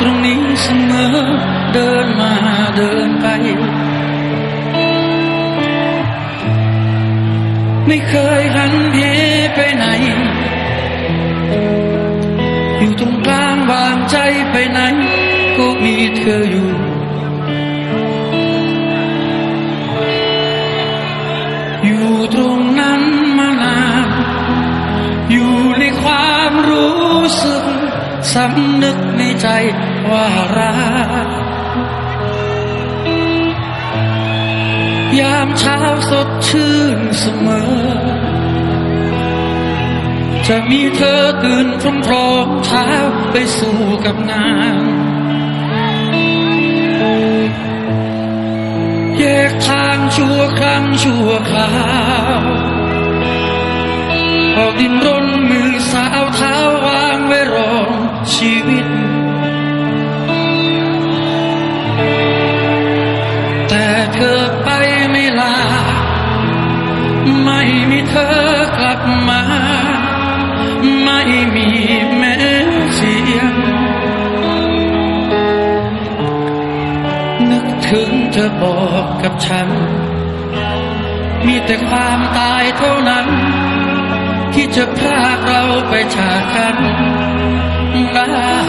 ตรงนี้เสมอ เดินมาเดินไป ไม่เคยหันเหไปไหน อยู่ตรงกลางวางใจไปไหน ก็มีเธออยู่อยู่ตรงนั้นมานาน อยู่ในความรู้สึกสำนึก ว่ารักยามเช้าสดชื่นเสมอ จะมีเธอตื่นพร้อมๆเช้าไปสู่กับงานแยกทางชั่วครั้งชั่วคราวออกดินรนมือสาวเท้าวางไว้รองชีวิต เธอไปไม่ลา ไม่มีเธอกลับมา ไม่มีแม้เสียง นึกถึงเธอบอกกับฉัน มีแต่ความตายเท่านั้น ที่จะพรากเราไปจากกันได้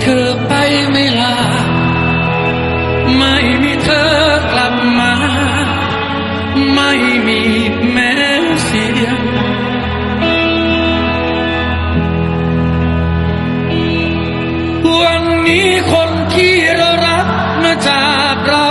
เธอไปไม่ลา ไม่มีเธอกลับมา ไม่มีแม้เสียงวันนี้คนที่เรารักมาจากเรา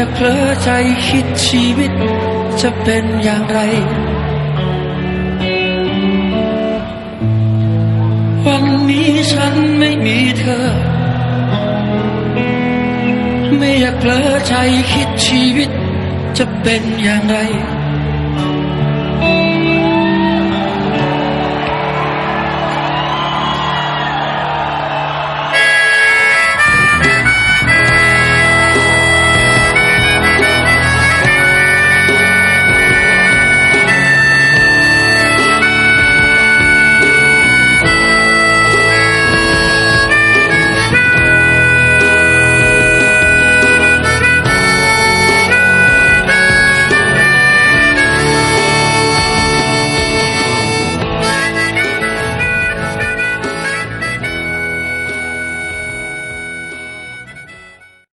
เมื่อเผลอใจคิดชีวิต จะเป็นอย่างไร วันนี้ฉันไม่มีเธอ ไม่อยากเผลอใจคิดชีวิต จะเป็นอย่างไร